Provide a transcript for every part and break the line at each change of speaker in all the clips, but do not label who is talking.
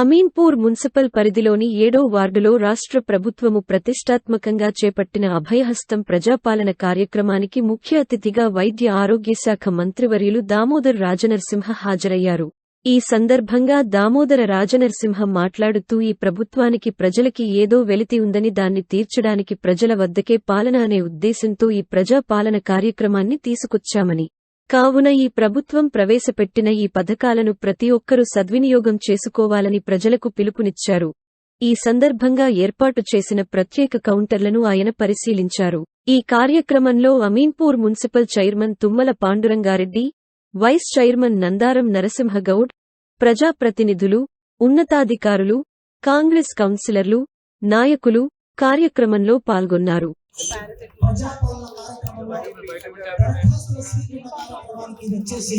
Ameenpur municipal పరిధిలోని ఏడో వార్డులో రాష్ట్ర ప్రభుత్వము ప్రతిష్టాత్మకంగా చేపట్టిన అభయహస్తం ప్రజాపాలన కార్యక్రమానికి ముఖ్య అతిథిగా వైద్య ఆరోగ్యశాఖ మంత్రివర్యులు దామోదర్ రాజనరసింహ హాజరయ్యారు. ఈ సందర్భంగా దామోదర రాజనరసింహ మాట్లాడుతూ ఈ ప్రభుత్వానికి ప్రజలకి ఏదో వెలితి ఉందని దాన్ని తీర్చడానికి ప్రజల వద్దకే పాలన అనే ఉద్దేశంతో ఈ ప్రజాపాలన కార్యక్రమాన్ని తీసుకొచ్చామని కావున ఈ ప్రభుత్వం ప్రవేశపెట్టిన ఈ పథకాలను ప్రతి ఒక్కరూ సద్వినియోగం చేసుకోవాలని ప్రజలకు పిలుపునిచ్చారు. ఈ సందర్భంగా ఏర్పాటు చేసిన ప్రత్యేక కౌంటర్లను ఆయన పరిశీలించారు. ఈ కార్యక్రమంలో Ameenpur municipal chairman Tummala Pandurangareddy vice chairman Nandaram Narasimhagoud ప్రజాప్రతినిధులు ఉన్నతాధికారులు కాంగ్రెస్ కౌన్సిలర్లు నాయకులు కార్యక్రమంలో పాల్గొన్నారు.
ప్రజాపాలన కార్యక్రమంలో స్వీకరణ కార్యక్రమానికి వచ్చేసి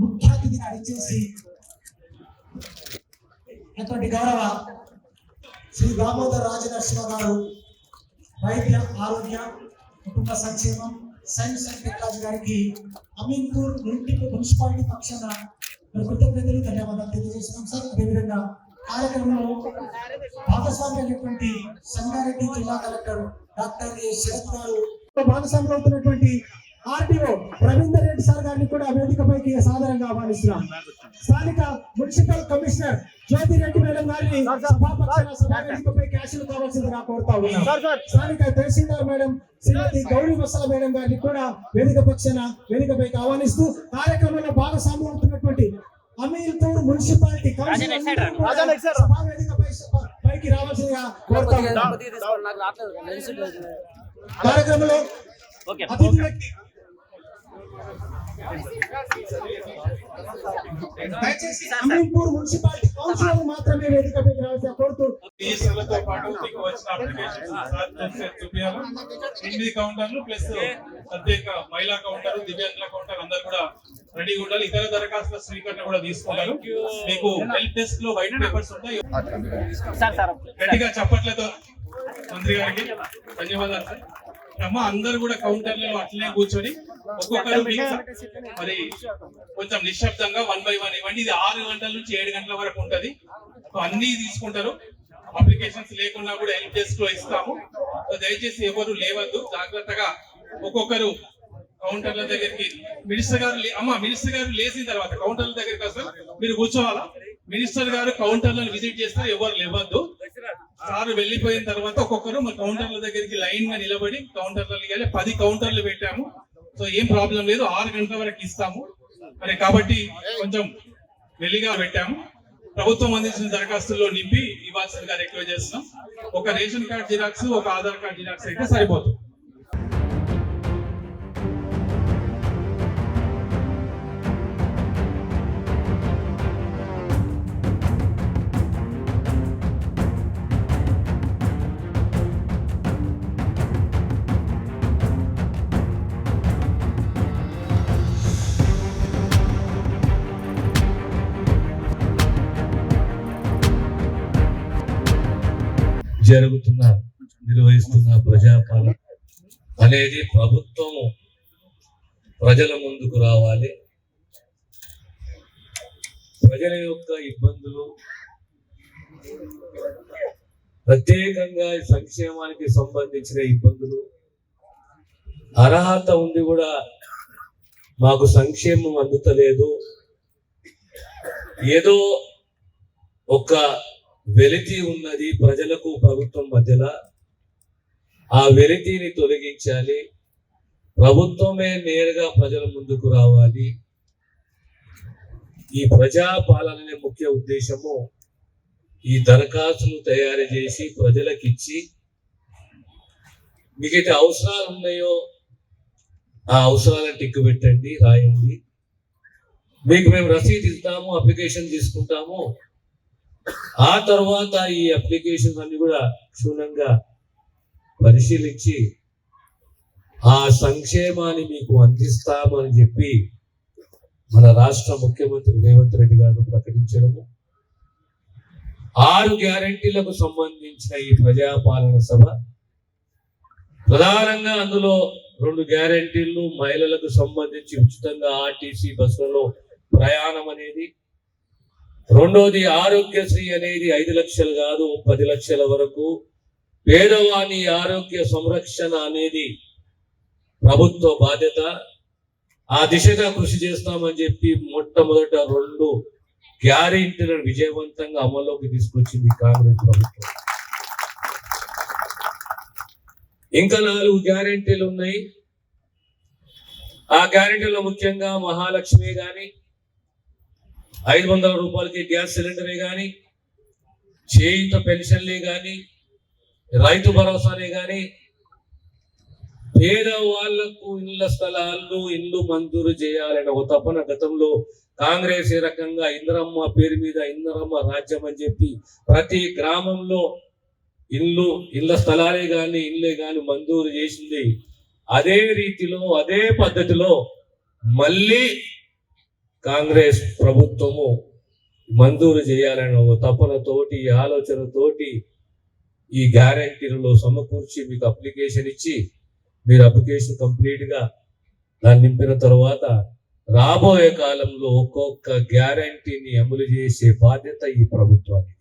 ముఖ్య అతిథిగా ఇచ్చేసి అటువంటి గౌరవ శ్రీ దామోదర్ రాజనరసింహ గారు వైద్య ఆరోగ్య కుటుంబ సంక్షేమం సైన్స్ అండ్ టెక్నాలజీ గారికి అమీన్పూర్ మున్సిపాలిటీ పక్షాన కృతజ్ఞతలు ధన్యవాదాలు తెలియజేస్తున్నాం సార్ అదేవిధంగా కార్యక్రమంలో భాగస్వామి అయినటువంటి సంగారెడ్డి జిల్లా కలెక్టర్ డాక్టర్ ఏ శరత్ గారు భాగస్వామి అవుతున్నటువంటి ఆర్టీఓ రవీందర్ రెడ్డి సార్ గారిని కూడా వేదికపైకి సాధారణంగా ఆహ్వానిస్తున్నాం. స్థానిక municipal commissioner Jyothi Reddy madam గారిని సభాపక్షాన సభా వేదికపై క్యాషులు కావాల్సిందిగా కోరుతా ఉన్నాం. స్థానిక తహసీల్దార్ మేడం శ్రీమతి గౌరీ వత్సల మేడం గారిని కూడా వేదిక పక్షాన వేదికపైకి ఆహ్వానిస్తూ కార్యక్రమంలో భాగస్వామ్యం అవుతున్నటువంటి అమీర్పూర్ మున్సిపాలిటీ కౌన్సిల్ అందరూ కూడా సభా వేదికపై పైకి రావాల్సిందిగా కోరుతా ఉన్నాం కార్యక్రమంలో అతిథులకి దయచేసి అమీన్పూర్ మున్సిపాలిటీ కౌన్సిలర్ మాత్రమే వేదికపైకి రావాల్సిందిగా కోరుతూ
రిజిస్టర్లతో పాటు మీకు వచ్చిన అప్లికేషన్ చూపించాలి ఎనిమిది కౌంటర్లు ప్లస్ ప్రత్యేక మహిళా కౌంటర్ దివ్యాంగుల కౌంటర్ అందరు కూడా రెడీగా ఉండాలి. ఇతర దరఖాస్తుల స్వీకరణ కూడా తీసుకుంటారు మీకు హెల్ప్ డెస్క్లో వైట్ పేపర్స్ ఉంటాయి. గట్టిగా చప్పట్లతో మంత్రి గారికి ధన్యవాదాలు సార్. అమ్మ అందరు కూడా కౌంటర్లలో అట్లనే కూర్చొని ఒక్కొక్కరు మరి కొంచెం నిశ్శబ్దంగా వన్ బై వన్ ఇవ్వండి. ఇది ఆరు గంటల నుంచి ఏడు గంటల వరకు ఉంటది. సో అన్ని తీసుకుంటారు. అప్లికేషన్స్ లేకున్నా కూడా హెల్ప్ డెస్క్లో ఇస్తాము. సో దయచేసి ఎవరు లేవద్దు. జాగ్రత్తగా ఒక్కొక్కరు కౌంటర్ల దగ్గరికి మినిస్టర్ గారు అమ్మ మినిస్టర్ గారు లేచిన తర్వాత కౌంటర్ల దగ్గరికి వస్తారు మీరు కూర్చోవాలా? మినిస్టర్ గారు కౌంటర్లను విజిట్ చేస్తారు ఎవరు లేవద్దు. సార్ వెళ్ళిపోయిన తర్వాత ఒక్కొక్కరు మా కౌంటర్ల దగ్గరికి లైన్గా నిలబడి కౌంటర్లకి ఇవ్వాలి. పది కౌంటర్లు పెట్టాము. సో ఏం ప్రాబ్లం లేదు. ఆరు గంటల వరకు ఇస్తాము. మరి కాబట్టి కొంచెం వెలిగా పెట్టాము. ప్రభుత్వం అందించిన దరఖాస్తుల్లో నింపి ఇవ్వాల్సిందిగా రిక్వెస్ట్ చేస్తున్నాం. ఒక రేషన్ కార్డ్ జిరాక్స్ ఒక ఆధార్ కార్డ్ జిరాక్స్ అయితే సరిపోతుంది.
జరుగుతున్న నిర్వహిస్తున్న ప్రజాపాలన అనేది ప్రభుత్వం ప్రజల ముందుకు రావాలి. ప్రజల యొక్క ఇబ్బందులు ప్రత్యేకంగా సంక్షేమానికి సంబంధించిన ఇబ్బందులు అర్హత ఉండి కూడా మాకు సంక్షేమం అందుతలేదు. ఏదో ఒక వెలితి ఉన్నది ప్రజలకు ప్రభుత్వం మధ్యలో ఆ వెలితిని తొలగించాలి. ప్రభుత్వమే నేరుగా ప్రజల ముందుకు రావాలి. ఈ ప్రజా పాలన ముఖ్య ఉద్దేశము. ఈ దరఖాస్తులు తయారు చేసి ప్రజలకు ఇచ్చి మీకు అయితే అవసరాలు ఉన్నాయో ఆ అవసరాలను టిక్కు పెట్టండి రాయండి. మీకు మేము రసీదు ఇస్తాము అప్లికేషన్ తీసుకుంటాము. ఆ తర్వాత ఈ అప్లికేషన్ అన్ని కూడా క్షుణ్ణంగా పరిశీలించి ఆ సంక్షేమాన్ని మీకు అందిస్తామని చెప్పి మన రాష్ట్ర ముఖ్యమంత్రి రేవంత్ రెడ్డి గారు ప్రకటించడము. ఆరు గ్యారంటీలకు సంబంధించిన ఈ ప్రజాపాలన సభ. ప్రధానంగా అందులో రెండు గ్యారంటీలు మహిళలకు సంబంధించి ఉచితంగా ఆర్టీసీ బస్సులలో ప్రయాణం అనేది రెండోది ఆరోగ్యశ్రీ అనేది ఐదు లక్షలు కాదు పది లక్షల వరకు. పేదవాని ఆరోగ్య సంరక్షణ అనేది ప్రభుత్వ బాధ్యత. ఆ దిశగా కృషి చేస్తామని చెప్పి మొట్టమొదట రెండు గ్యారెంటీలను విజయవంతంగా అమల్లోకి తీసుకొచ్చింది కాంగ్రెస్ ప్రభుత్వం. ఇంకా నాలుగు గ్యారెంటీలు ఉన్నాయి. ఆ గ్యారెంటీలో ముఖ్యంగా మహాలక్ష్మి కానీ ఐదు వందల రూపాయలకి గ్యాస్ సిలిండరే కానీ చేయుత పెన్షన్లే కానీ రైతు భరోసానే కానీ పేదవాళ్ళకు ఇళ్ళ స్థలాలు ఇల్లు మంజూరు చేయాలనే ఒక తపన గతంలో కాంగ్రెస్ ఏ రకంగా ఇందరమ్మ పేరు మీద ఇందరమ్మ రాజ్యం అని చెప్పి ప్రతి గ్రామంలో ఇల్లు ఇళ్ళ స్థలాలే కానీ ఇల్లే కానీ మంజూరు చేసింది. అదే రీతిలో అదే పద్ధతిలో మళ్ళీ కాంగ్రెస్ ప్రభుత్వము మంజూరు చేయాలని ఒక తపనతోటి ఆలోచనతోటి ఈ గ్యారంటీలలో సమకూర్చి మీకు అప్లికేషన్ ఇచ్చి మీరు అప్లికేషన్ కంప్లీట్గా దాన్ని నింపిన తర్వాత రాబోయే కాలంలో ఒక్కొక్క గ్యారంటీని అమలు చేసే బాధ్యత ఈ ప్రభుత్వానికి.